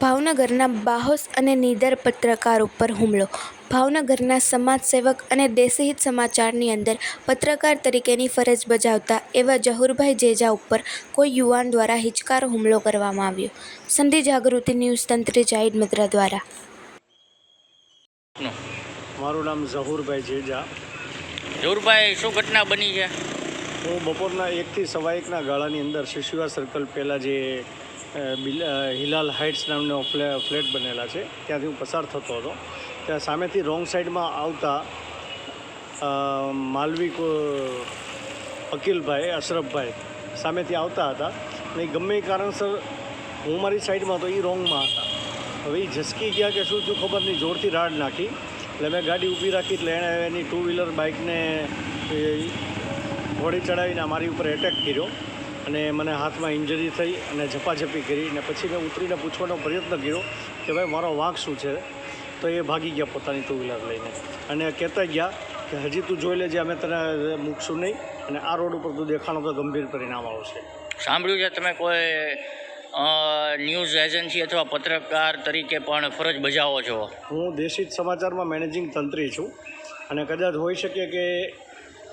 ભાવનગરના બાહોશ અને નીદર પત્રકાર ઉપર હુમલો. ભાવનગરના સમાજસેવક અને દેશહિત સમાચારની અંદર પત્રકાર તરીકેની ફરજ બજાવતા એવા જહુરભાઈ જેજા ઉપર કોઈ યુવાન દ્વારા હિચકાર હુમલો કરવામાં આવ્યો. સંધિ જાગૃતિ ન્યૂઝ તંત્રી જાહિદ મિત્રા દ્વારા. મારું નામ ઝહુરભાઈ જેજા. જોરભાઈ શું ઘટના બની છે? હું બપોરના એકથી સવા એકના ગાળાની અંદર શિશુવા સર્કલ પહેલાં જે હિલાલ હાઇટ્સ નામનો ફ્લે, ફ્લેટ બનેલા છે. ત્યાંથી હું પસાર થતો હતો. ત્યાં સામેથી રોંગ સાઈડમાં આવતા માલવી અકિલભાઈ, અશરફભાઈ સામેથી આવતા હતા. અને ગમે એ કારણસર હું મારી સાઈડમાં તો એ રોંગમાં હતા. હવે એ ઝસકી ગયા કે શું થયું ખબર નહીં, જોરથી રાડ નાખી. એટલે મેં ગાડી ઊભી રાખી એટલે એણે એની ટુ વ્હીલર બાઇકને ઘોડી ચડાવીને મારી ઉપર એટેક કર્યો. અને મને હાથમાં ઇન્જરી થઈ અને ઝપાઝપી કરી અને પછી મેં ઉતરીને પૂછવાનો પ્રયત્ન કર્યો કે ભાઈ મારો વાંક શું છે? તો એ ભાગી ગયા પોતાની ટુ વ્હીલર લઈને. અને કહેતા ગયા કે હજી તું જોઈ લેજે અમે તને મૂકશું નહીં. અને આ રોડ ઉપર તું દેખાણો તો ગંભીર પરિણામ આવશે. સાંભળ્યું છે તમે કોઈ ન્યૂઝ એજન્સી અથવા પત્રકાર તરીકે પણ ફરજ બજાવો છો? હું દેશિત સમાચારમાં મેનેજિંગ તંત્રી છું. અને કદાચ હોઈ શકે કે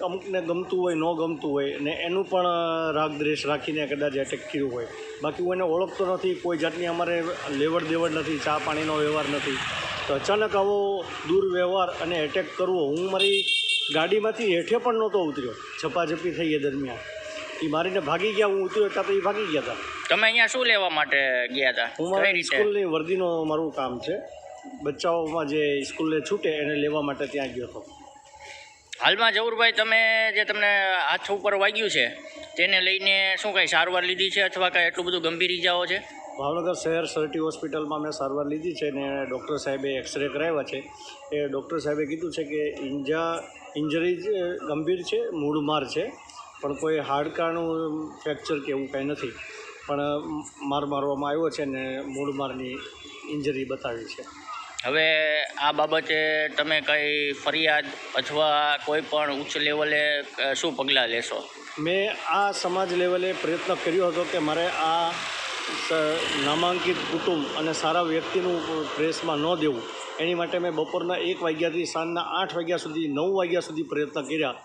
અમુકને ગમતું હોય ન ગમતું હોય ને એનું પણ રાગ દ્વેષ રાખીને કદાચ એટેક કર્યું હોય. બાકી હું એને ઓળખતો નથી કોઈ જાતની અમારે લેવડ દેવડ નથી ચા પાણીનો વ્યવહાર નથી. તો અચાનક આવો દુર્વ્યવહાર અને એટેક કરવો હું મારી ગાડીમાંથી હેઠે પણ નહોતો ઉતર્યો. ઝપાઝપી થઈ એ દરમિયાન. એ મારીને ભાગી ગયા હું ઉતર્યો ત્યાં તો એ ભાગી ગયા હતા તમે અહીંયા શું લેવા માટે ગયા હતા હું મારી સ્કૂલની વર્દીનો મારું કામ છે. બચ્ચાઓમાં જે સ્કૂલે છૂટે એને લેવા માટે ત્યાં ગયો હતો. હાલમાં જવુરભાઈ, તમે જે તમને હાથ ઉપર વાગ્યું છે, તેને લઈને શું કાંઈ સારવાર લીધી છે અથવા કાંઈ એટલું બધું ગંભીર ઇજાઓ છે? ભાવનગર શહેર સરટી હોસ્પિટલમાં મેં સારવાર લીધી છે ને ડૉક્ટર સાહેબે એક્સરે કરાવ્યા છે. એ ડૉક્ટર સાહેબે કીધું છે કે ઇન્જા ઇન્જરી ગંભીર છે, મૂળમાર છે, પણ કોઈ હાડકાનું ફ્રેક્ચર કે એવું કાંઈ નથી. પણ માર મારવામાં આવ્યો છે ને મૂળમારની ઇન્જરી બતાવી છે. હવે આ બાબતે તમે કંઈ ફરિયાદ અથવા કોઈ પણ ઉચ્ચ લેવલે શું પગલાં લેશો? મેં આ સમાજ લેવલે પ્રયત્ન કર્યો હતો કે મારે આ નામાંકિત કુટુંબ અને સારા વ્યક્તિનું પ્રેસમાં ન દેવું. એની માટે મેં બપોરના એક વાગ્યાથી સાંજના આઠ વાગ્યા સુધી, નવ વાગ્યા સુધી પ્રયત્ન કર્યા.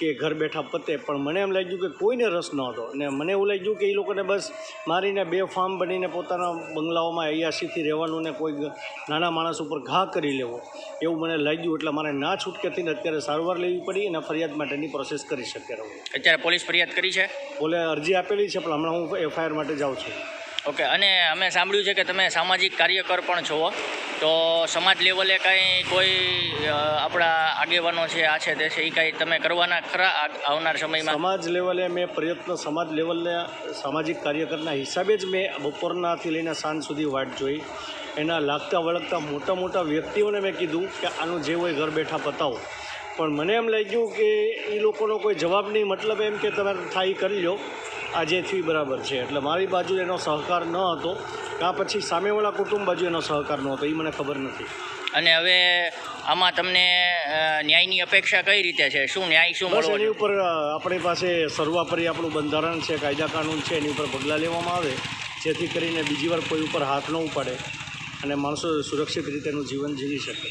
કે ઘર બેઠા પતે પણ મને એમ લાગ્યું કે કોઈને રસ ન હતો. અને મને એવું લાગ્યું કે એ લોકોને બસ મારીને બે ફાર્મ બનીને પોતાના બંગલાઓમાં અયાસીથી રહેવાનું ને કોઈ નાના માણસ ઉપર ઘા કરી લેવો. એવું મને લાગ્યું એટલે મારે ના છૂટકે થઈને અત્યારે સારવાર લેવી પડી અને ફરિયાદ માટેની પ્રોસેસ કરી શકે રહું. અત્યારે પોલીસ ફરિયાદ કરી છે? ઓલે અરજી આપેલી છે પણ હમણાં હું એફઆઈઆર માટે જાઉં છું. ઓકે, અને અમે સાંભળ્યું છે કે તમે સામાજિક કાર્યકર પણ છો. તો સમાજ લેવલે કાંઈ કોઈ આપણા આગેવાનો છે, આ છે, તે છે એ કાંઈ તમે કરવાના ખરા આવનાર સમયમાં? સમાજ લેવલે મેં પ્રયત્ન, સમાજ લેવલે સામાજિક કાર્યકરના હિસાબે જ મેં બપોરનાથી લઈને સાંજ સુધી વાટ જોઈ. એના લાગતા વળગતા મોટા મોટા વ્યક્તિઓને મેં કીધું કે આનું જે હોય ઘર બેઠા પતાવો. પણ મને એમ લાગ્યું કે એ લોકોનો કોઈ જવાબ નહીં, મતલબ એમ કે તમે થાય કરી લો આજે થી બરાબર છે. એટલે મારી બાજુ એનો સહકાર ન હતો. કાં પછી સામેવાળા કુટુંબ બાજુ એનો સહકાર ન હતો. એ મને ખબર નથી. અને હવે આમાં તમને ન્યાયની અપેક્ષા કઈ રીતે છે? શું ન્યાય શું મળવો એની ઉપર આપણી પાસે સર્વાપરી આપણું બંધારણ છે કાયદા કાનૂન છે એની ઉપર પગલાં લેવામાં આવે. જેથી કરીને બીજી વાર કોઈ ઉપર હાથ ન ઉપાડે અને માણસો સુરક્ષિત રીતે એનું જીવન જીવી શકે.